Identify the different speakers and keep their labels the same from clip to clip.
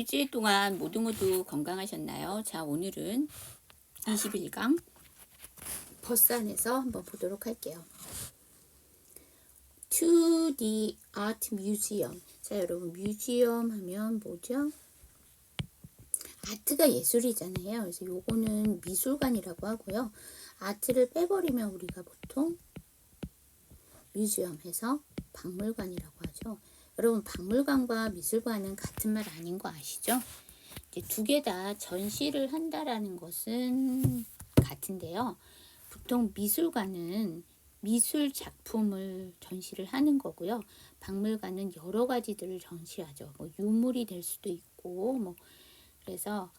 Speaker 1: 일주일 동안 모두 모두 건강하셨나요? 자, 오늘은 21강 버스 안에서 한번 보도록 할게요. To the Art Museum. 자, 여러분, 뮤지엄 하면 뭐죠? 아트가 예술이잖아요. 그래서 요거는 미술관이라고 하고요. 아트를 빼버리면 우리가 보통 뮤지엄에서 박물관이라고 하죠. 여러분 박물관과 미술관은 같은 말 아닌 거 아시죠? 두 개 다 전시를 한다라는 것은 같은데요. 보통 미술관은 미술 작품을 전시를 하는 거고요. 박물관은 여러 가지들을 전시하죠. 뭐 유물이 될 수도 있고 뭐 그래서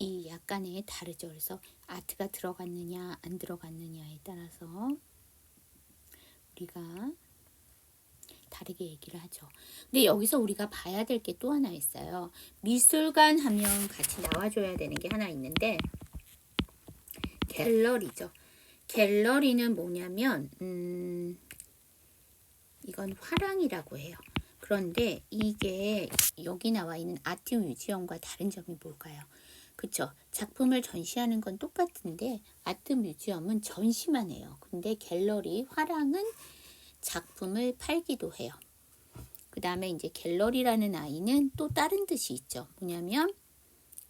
Speaker 1: 이 약간의 다르죠. 그래서 아트가 들어갔느냐 안 들어갔느냐에 따라서 우리가 다르게 얘기를 하죠. 근데 여기서 우리가 봐야 될 게 또 하나 있어요. 미술관 하면 같이 나와줘야 되는 게 하나 있는데 갤러리죠. 갤러리는 뭐냐면 음, 이건 화랑이라고 해요. 그런데 이게 여기 나와 있는 아트 뮤지엄과 다른 점이 뭘까요? 그쵸. 작품을 전시하는 건 똑같은데 아트 뮤지엄은 전시만 해요. 근데 갤러리, 화랑은 작품을 팔기도 해요. 그 다음에 이제 갤러리라는 아이는 또 다른 뜻이 있죠. 뭐냐면,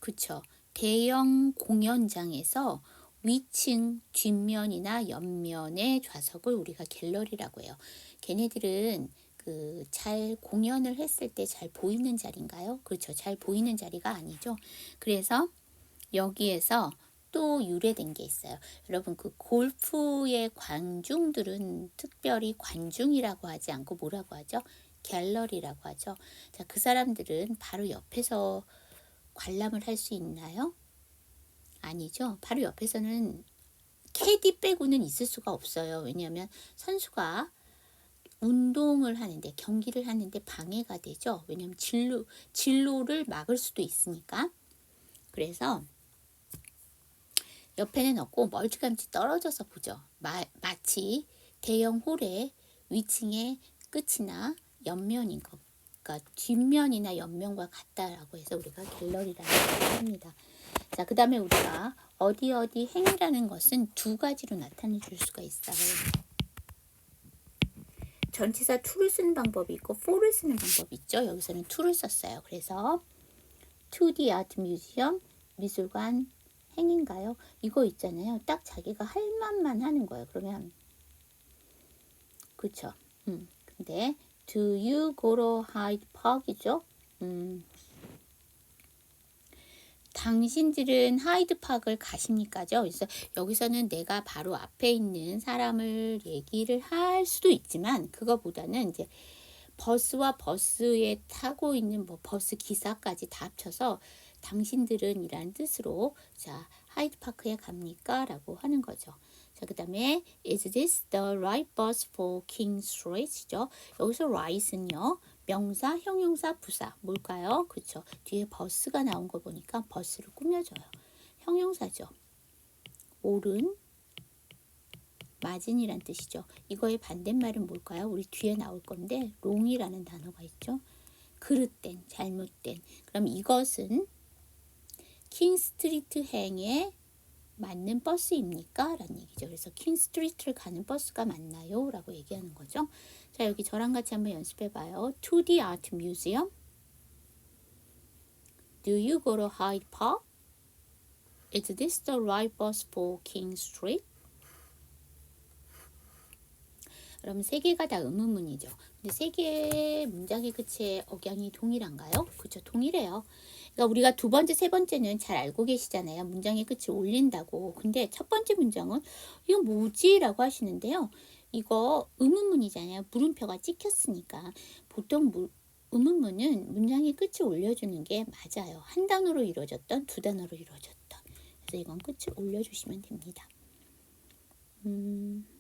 Speaker 1: 그쵸. 대형 공연장에서 위층, 뒷면이나 옆면의 좌석을 우리가 갤러리라고 해요. 걔네들은 그 잘 공연을 했을 때 잘 보이는 자리인가요? 그렇죠. 잘 보이는 자리가 아니죠. 그래서 여기에서 또 유래된 게 있어요. 여러분 그 골프의 관중들은 특별히 관중이라고 하지 않고 뭐라고 하죠? 갤러리라고 하죠. 자, 그 사람들은 바로 옆에서 관람을 할 수 있나요? 아니죠. 바로 옆에서는 캐디 빼고는 있을 수가 없어요. 왜냐하면 선수가 운동을 하는데 경기를 하는데 방해가 되죠. 왜냐하면 진로 진로를 막을 수도 있으니까. 그래서 옆에는 없고 멀찌감치 떨어져서 보죠. 마, 마치 대형 홀의 위층의 끝이나 옆면인 것, 그러니까 뒷면이나 옆면과 같다라고 해서 우리가 갤러리라고 합니다. 자, 그 다음에 우리가 어디 어디 행이라는 것은 두 가지로 나타내 줄 수가 있어요. 전치사 to를 쓰는 방법이 있고 for를 쓰는 방법이 있죠. 여기서는 to를 썼어요. 그래서 to the art 미술관 행인가요? 이거 있잖아요. 딱 자기가 할 만만 하는 거예요. 그러면 그쵸? 음. 근데 do you go to Hyde Park이죠? 음. 당신들은 하이드 파크를 가십니까죠? 그래서 여기서는 내가 바로 앞에 있는 사람을 얘기를 할 수도 있지만 그거보다는 이제 버스와 버스에 타고 있는 뭐 버스 기사까지 다 합쳐서 당신들은 이란 뜻으로 자 하이드 파크에 갑니까? 라고 하는 거죠. 자, 그 다음에 is this the right bus for King Street이죠. 여기서 right은요. 명사, 형용사, 부사 뭘까요? 그쵸. 뒤에 버스가 나온 거 보니까 버스를 꾸며줘요. 형용사죠. 옳은, 맞은이란 뜻이죠. 이거의 반대말은 뭘까요? 우리 뒤에 나올 건데 wrong이라는 단어가 있죠. 그릇된, 잘못된. 그럼 이것은 킹스트리트 행에 맞는 버스입니까? 라는 얘기죠. 그래서 킹스트리트를 가는 버스가 맞나요? 라고 얘기하는 거죠. 자, 여기 저랑 같이 한번 연습해 봐요. To the Art Museum. Do you go to Hyde Park? Is this the right bus for King Street? 그럼 세 개가 다 의문문이죠. 근데 세 개의 문장의 끝에 억양이 동일한가요? 그렇죠. 동일해요. 그러니까 우리가 두 번째, 세 번째는 잘 알고 계시잖아요. 문장의 끝을 올린다고. 근데 첫 번째 문장은 이거 뭐지? 라고 하시는데요. 이거 의문문이잖아요. 물음표가 찍혔으니까. 보통 물, 의문문은 문장의 끝을 올려주는 게 맞아요. 한 단어로 이루어졌던 두 단어로 이루어졌던. 그래서 이건 끝을 올려주시면 됩니다. 음...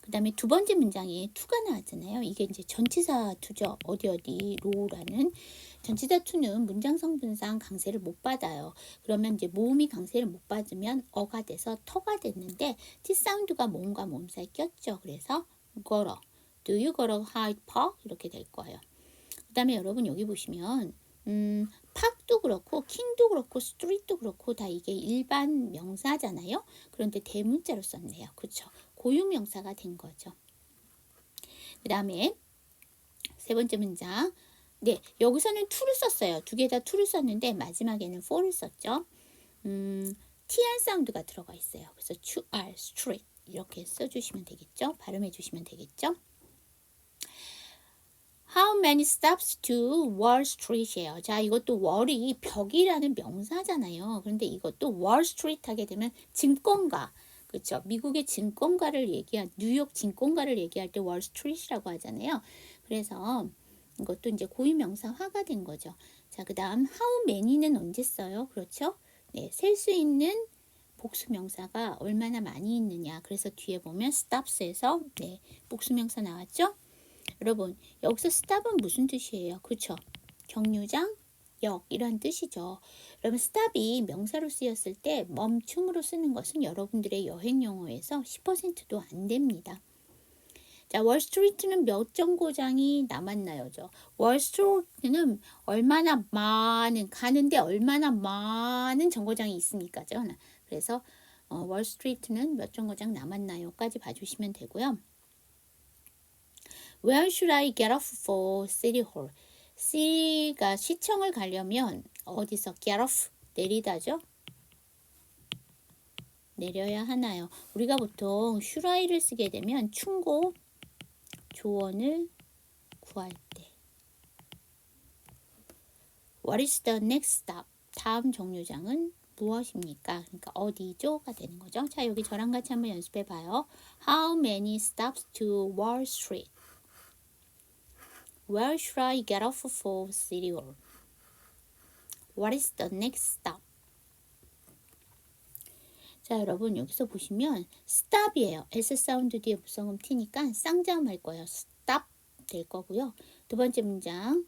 Speaker 1: 그 다음에 두 번째 문장에 투가 나왔잖아요. 이게 이제 전치사 투죠. 어디 어디 로라는 전치사 투는 문장 성분상 강세를 못 받아요. 그러면 이제 모음이 강세를 못 받으면 어가 돼서 터가 됐는데 T 사운드가 모음과 모음 사이 꼈죠. 그래서 걸어. Do you Hyde Park? 이렇게 될 거예요. 그 다음에 여러분 여기 보시면 음, 팍도 그렇고 킹도 그렇고 스트리트도 그렇고 다 이게 일반 명사잖아요. 그런데 대문자로 썼네요. 그렇죠? 고유 명사가 된 거죠. 그 다음에 세 번째 문장. 네, 여기서는 to를 썼어요. 두 개 다 to를 썼는데 마지막에는 for를 썼죠. 음, tr 사운드가 들어가 있어요. 그래서 to are straight 이렇게 써주시면 되겠죠. 발음해 주시면 되겠죠. How many stops to Wall Street이에요. 자, 이것도 wall이 벽이라는 명사잖아요. 그런데 이것도 Wall Street 하게 되면 증권가, 그렇죠? 미국의 증권가를 얘기한 뉴욕 증권가를 얘기할 때 Street이라고 하잖아요. 그래서 이것도 이제 고유 명사화가 된 거죠. 자, 그다음 how many는 언제 써요? 그렇죠? 네, 셀 수 있는 복수 명사가 얼마나 많이 있느냐. 그래서 뒤에 보면 stops에서 네, 복수 명사 나왔죠? 여러분, 여기서 stop은 무슨 뜻이에요? 그렇죠? 경유장, 역 이런 뜻이죠. 여러분, stop이 명사로 쓰였을 때 멈춤으로 쓰는 것은 여러분들의 여행 용어에서 10%도 안 됩니다. 자, 월스트리트는 몇 정거장이 남았나요죠? 월스트리트는 얼마나 많은 가는데 얼마나 많은 정거장이 있습니까죠? 그래서 어, 월스트리트는 몇 정거장 남았나요?까지 봐주시면 되고요. Where should I get off for City Hall? City가 시청을 가려면 어디서 get off 내리다죠? 내려야 하나요? 우리가 보통 should I를 쓰게 되면 충고 조언을 구할 때 What is the next stop? 다음 정류장은 무엇입니까? 그러니까 어디죠가 되는 거죠. 자, 여기 저랑 같이 한번 연습해 봐요. How many stops to Wall Street? Where should I get off for City Hall? What is the next stop? 자, 여러분 여기서 보시면 stop이에요. S 사운드 뒤에 부성음 T니까 쌍자음 할 거예요. stop 될 거고요. 두 번째 문장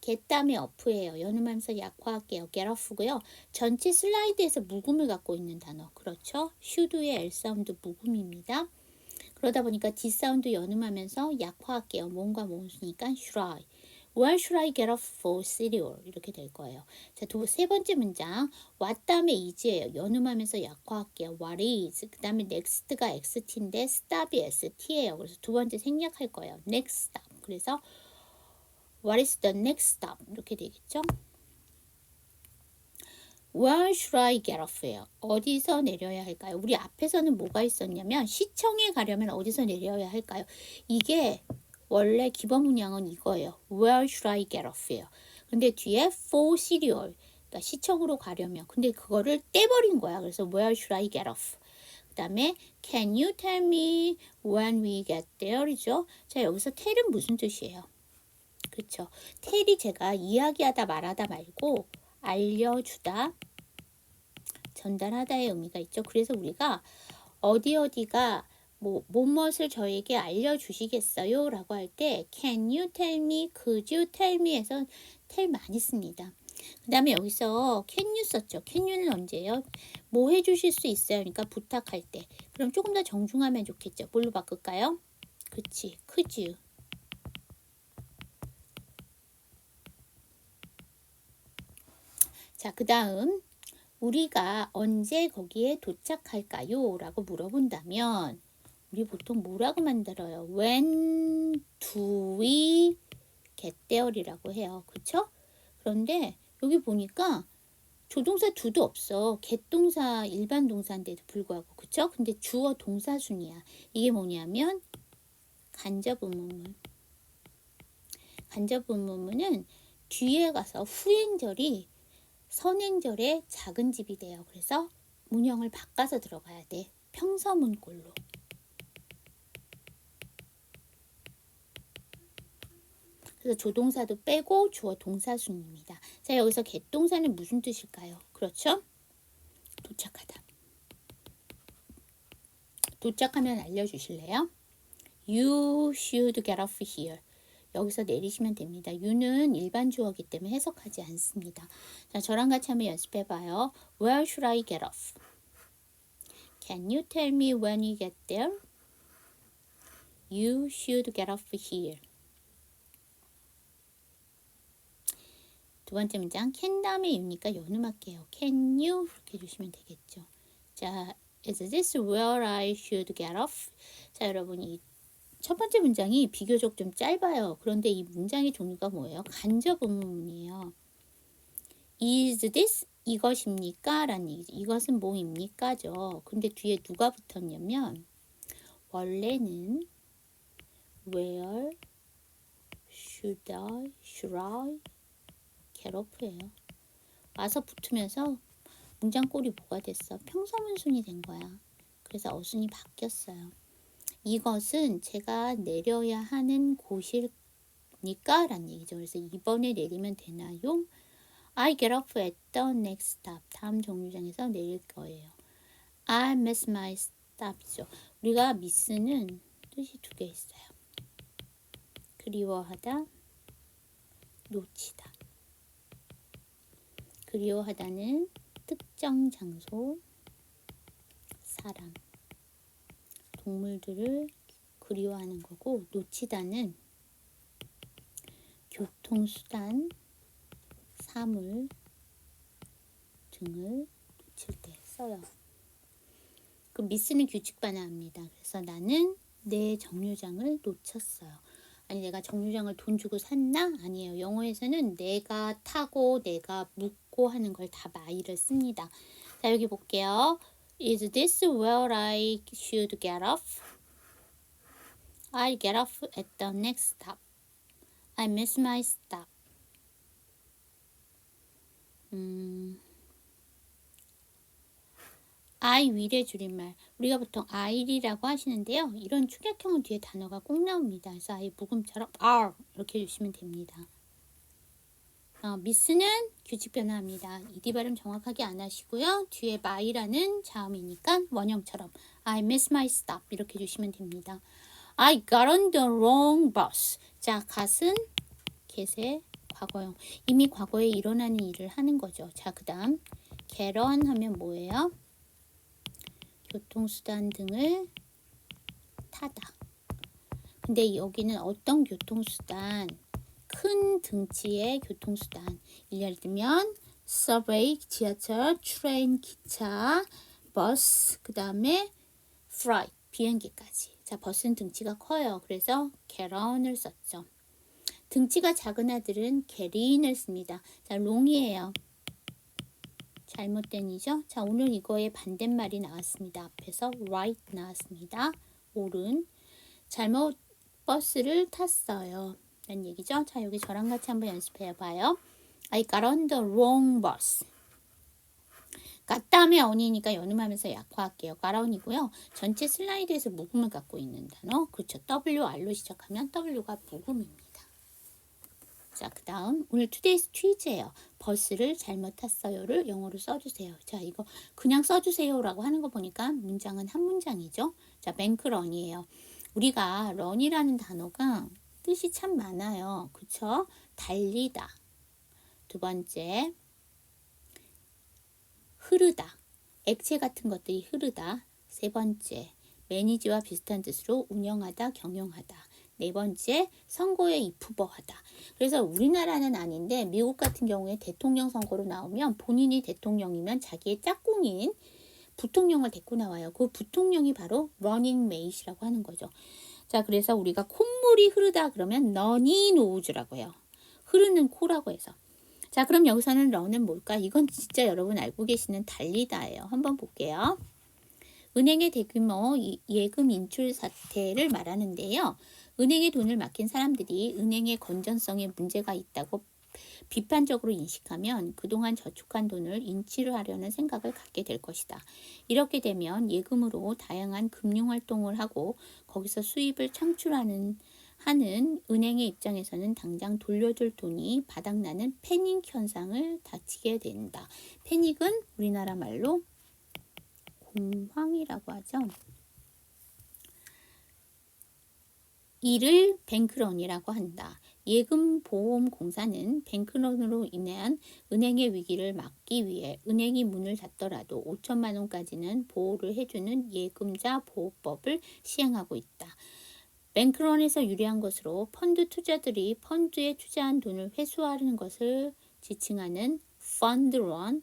Speaker 1: get 다음에 off예요. 연음하면서 약화할게요. get off고요. 전체 슬라이드에서 묵음을 갖고 있는 단어. 그렇죠? should의 L 사운드 묵음입니다. 그러다 보니까 D 사운드 연음하면서 약화할게요. 뭔가 뭔수니까 should I. Where should I get off for cereal? 이렇게 될 거예요. 자, 두, 세 번째 문장. what 다음에 is예요. 연음하면서 약화할게요. what is. 그 다음에 next가 xt인데 stop이 st예요. 그래서 두 번째 생략할 거예요. next stop. 그래서 what is the next stop? 이렇게 되겠죠. Where should I get off예요? 어디서 내려야 할까요? 우리 앞에서는 뭐가 있었냐면 시청에 가려면 어디서 내려야 할까요? 이게 원래 기본 문양은 이거예요. Where should I get off예요. 근데 뒤에 for cereal, 그러니까 시청으로 가려면 근데 그거를 떼버린 거야. 그래서 where should I get off? 그 다음에 can you tell me when we get there이죠. 자 여기서 tell은 무슨 뜻이에요? 그렇죠. tell이 제가 이야기하다 말하다 말고 알려주다 전달하다의 의미가 있죠. 그래서 우리가 어디 어디가 뭐 무엇을 저에게 알려주시겠어요? 라고 할 때 can you tell me, could you tell me에서 tell 많이 씁니다. 그 다음에 여기서 can you 썼죠. can you는 언제예요? 뭐 해주실 수 있어요? 그러니까 부탁할 때. 그럼 조금 더 정중하면 좋겠죠. 뭘로 바꿀까요? 그치, could you. 자, 그 다음 우리가 언제 거기에 도착할까요? 라고 물어본다면 우리 보통 뭐라고 만들어요? When do we get there이라고 해요. 그쵸? 그런데 여기 보니까 조동사 두도 없어. get 동사 일반 동사인데도 불구하고 그쵸? 근데 주어 동사순이야. 이게 뭐냐면 간접 의문문. 간접 의문문은 뒤에 가서 후행절이 선행절의 작은 집이 돼요. 그래서 문형을 바꿔서 들어가야 돼. 평서문꼴로. 그래서 조동사도 빼고 주어 동사순입니다. 자, 여기서 개동사는 무슨 뜻일까요? 그렇죠? 도착하다. 도착하면 알려주실래요? You should get off here. 여기서 내리시면 됩니다. you는 일반 주어기 때문에 해석하지 않습니다. 자, 저랑 같이 한번 연습해 봐요. Where should I get off? Can you tell me when you get there? You should get off here. 두 번째 문장 can 다음에 you니까 연음할게요. can you 이렇게 해주시면 되겠죠. 자, is this where I should get off? 자, 여러분 이 첫 번째 문장이 비교적 좀 짧아요. 그런데 이 문장의 종류가 뭐예요? 간접 의문문이에요. is this 이것입니까? 라는 얘기죠. 이것은 뭐입니까?죠. 근데 뒤에 누가 붙었냐면 원래는 where should I, should I off예요. 와서 붙으면서 문장 꼴이 뭐가 됐어? 평서문순이 된 거야. 그래서 어순이 바뀌었어요. 이것은 제가 내려야 하는 곳일니까? 라는 얘기죠. 그래서 이번에 내리면 되나요? I get off at the next stop. 다음 정류장에서 내릴 거예요. I miss my stop이죠. 우리가 miss는 뜻이 두 개 있어요. 그리워하다, 놓치다. 그리워하다는 특정 장소, 사람, 동물들을 그리워하는 거고, 놓치다는 교통수단, 사물 등을 놓칠 때 써요. 그 미스는 규칙 반화합니다. 그래서 나는 내 정류장을 놓쳤어요. 아니 내가 정류장을 돈 주고 샀나? 아니에요. 영어에서는 내가 타고 내가 묵 고 하는 걸다 마이를 씁니다. 자 여기 볼게요. Is this where I should get off? I'll get off at the next stop. I miss my stop. 음, I will의 줄임말. 우리가 보통 I'이라고 하시는데요. 이런 축약형은 뒤에 단어가 꼭 나옵니다. 그래서 I 묵음처럼 R 이렇게 해주시면 됩니다. 어, 미스는 규칙 변화합니다. 이디 발음 정확하게 안 하시고요. 뒤에 my라는 자음이니까 원형처럼 I miss my stop 이렇게 해주시면 됩니다. I got on the wrong bus. 자, gat은 get의 과거형. 이미 과거에 일어나는 일을 하는 거죠. 자, 그 다음 get on 하면 뭐예요? 교통수단 등을 타다. 근데 여기는 어떤 교통수단? 큰 등치의 교통수단. 예를 들면 서브웨이, 지하철, 트레인, 기차, 버스, 그 다음에 프라이, 비행기까지. 자, 버스는 등치가 커요. 그래서 get-on을 썼죠. 등치가 작은 아들은 get-in을 씁니다. 자, 롱이에요. 잘못된 이죠. 자, 오늘 이거의 반대말이 나왔습니다. 앞에서 right 나왔습니다. 옳은. 잘못 버스를 tas어요. 라는 얘기죠. 자, 여기 저랑 같이 한번 연습해 봐요. I got on the wrong bus. 갔다음에 on이니까 연음하면서 약화할게요. got on이고요. 전체 슬라이드에서 묵음을 갖고 있는 단어. 그렇죠. WR로 시작하면 W가 묵음입니다. 자, 그 다음 오늘 today's 퀴즈예요. 버스를 잘못 탔어요를 영어로 써주세요. 자, 이거 그냥 써주세요라고 하는 거 보니까 문장은 한 문장이죠. 자, 뱅크런이에요. 우리가 런이라는 단어가 뜻이 참 많아요. 그쵸? 달리다. 두 번째, 흐르다. 액체 같은 것들이 흐르다. 세 번째, 매니지와 비슷한 뜻으로 운영하다, 경영하다. 네 번째, 선거에 입후보하다. 그래서 우리나라는 아닌데 미국 같은 경우에 대통령 선거로 나오면 본인이 대통령이면 자기의 짝꿍인 부통령을 데리고 나와요. 그 부통령이 바로 running mate이라고 하는 거죠. 자, 그래서 우리가 콧물이 흐르다 그러면 running nose라고 해요. 흐르는 코라고 해서. 자, 그럼 여기서는 run은 뭘까? 이건 진짜 여러분 알고 계시는 달리다예요. 한번 볼게요. 은행의 대규모 예금 인출 사태를 말하는데요. 은행에 돈을 맡긴 사람들이 은행의 건전성에 문제가 있다고 비판적으로 인식하면 그동안 저축한 돈을 인치를 하려는 생각을 갖게 될 것이다. 이렇게 되면 예금으로 다양한 금융 활동을 하고 거기서 수입을 창출하는 하는 은행의 입장에서는 당장 돌려줄 돈이 바닥나는 패닉 현상을 닥치게 된다. 패닉은 우리나라 말로 공황이라고 하죠. 이를 뱅크런이라고 한다. 예금보험공사는 뱅크런으로 인한 은행의 위기를 막기 위해 은행이 문을 닫더라도 5천만 원까지는 보호를 해주는 예금자 보호법을 시행하고 있다. 뱅크런에서 유리한 것으로 펀드 투자들이 펀드에 투자한 돈을 회수하는 것을 지칭하는 run,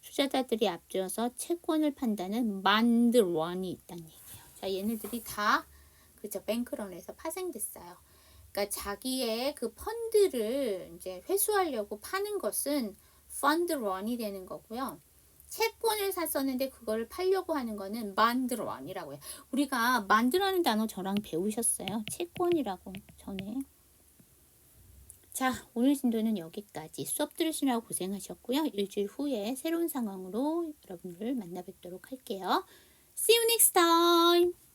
Speaker 1: 투자자들이 앞서서 채권을 판다는 만드 런이 있다는 얘기예요. 자, 얘네들이 다 그죠 뱅크런에서 파생됐어요. 그러니까 자기의 그 펀드를 이제 회수하려고 파는 것은 펀드 런이 되는 거고요. 채권을 샀었는데 그걸 팔려고 하는 거는 만드런이라고 해요. 우리가 만드라는 단어 저랑 배우셨어요. 채권이라고 전에. 자, 오늘 진도는 여기까지. 수업 들으시느라 고생하셨고요. 일주일 후에 새로운 상황으로 여러분들 만나 뵙도록 할게요. See you next time.